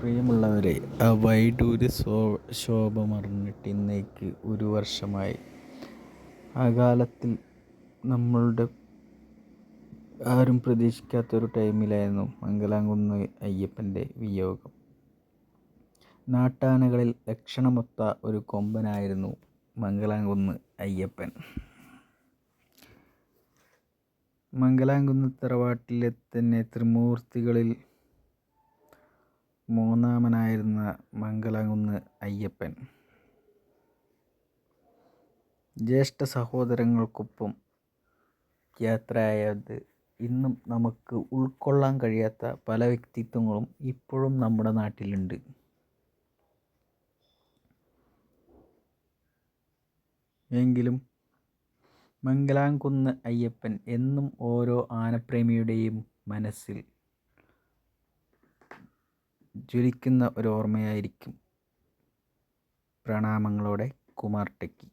പ്രിയമുള്ളവരെ വൈഡൂര് ശോ ശോഭ മറന്നിട്ട് ഇന്നേക്ക് ഒരു വർഷമായി. ആ കാലത്തിൽ നമ്മളുടെ ആരും പ്രതീക്ഷിക്കാത്തൊരു ടൈമിലായിരുന്നു മംഗലാംകുന്ന് അയ്യപ്പന്റെ വിയോഗം. നാട്ടാനകളിൽ ലക്ഷണമൊത്ത ഒരു കൊമ്പനായിരുന്നു മംഗലാംകുന്ന് അയ്യപ്പൻ. മംഗലാംകുന്ന് തറവാട്ടിലെ തന്നെ ത്രിമൂർത്തികളിൽ മൂന്നാമനായിരുന്ന മംഗളകുന്ന് അയ്യപ്പൻ. ജ്യേഷ്ഠ സഹോദരങ്ങൾക്കൊപ്പം യാത്രയായത് ഇന്നും നമുക്ക് ഉൾക്കൊള്ളാൻ കഴിയാത്ത പല വ്യക്തിത്വങ്ങളും ഇപ്പോഴും നമ്മുടെ നാട്ടിലുണ്ട്. എങ്കിലും മംഗലാംകുന്ന് അയ്യപ്പൻ എന്നും ഓരോ ആനപ്രേമിയുടെയും മനസ്സിൽ ജ്വലിക്കുന്ന ഒരു ഓർമ്മയായിരിക്കും പ്രണാമങ്ങളോടെ കുമാർ ടെക്കി.